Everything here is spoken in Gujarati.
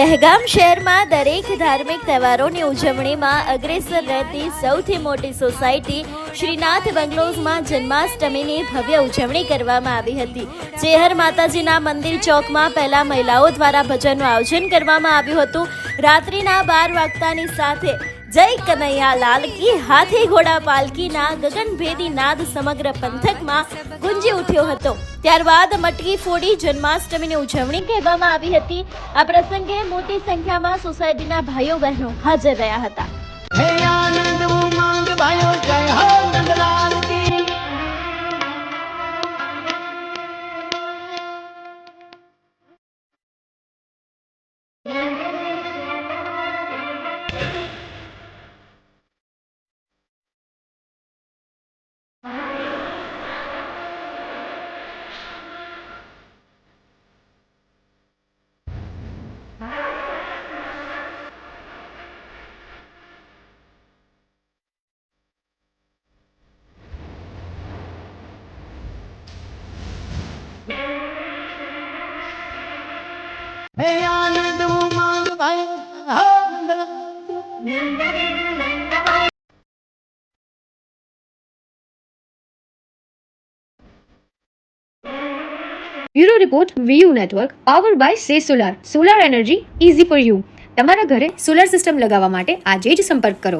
દહેગામ શહેરમાં દરેક ધાર્મિક તહેવારોની ઉજવણીમાં અગ્રેસર રહેતી સૌથી મોટી સોસાયટી શ્રીનાથ બંગલોઝમાં જન્માષ્ટમીની ભવ્ય ઉજવણી કરવામાં આવી હતી. ચેહર માતાજીના મંદિર ચોકમાં પહેલા મહિલાઓ દ્વારા ભજનનું આયોજન કરવામાં આવ્યું હતું. રાત્રિના બાર વાગતાની સાથે જય કનૈયા લાલ કી હાથી ઘોડા પાલકીના ગગનભેદી નાદ સમગ્ર પંથકમાં ગુંજી ઉઠ્યો હતો. ત્યારબાદ મટકી ફોડી જન્માષ્ટમીની ઉજવણી કહેવામાં આવી હતી. આ પ્રસંગે મોટી સંખ્યામાં સોસાયટીના ભાઈઓ બહેનો હાજર રહ્યા હતા. હે Anand bureau report, VU network, power by સે solar. Solar energy easy for you. તમારા ઘરે સોલાર સિસ્ટમ લગાવવા માટે આજે જ સંપર્ક કરો.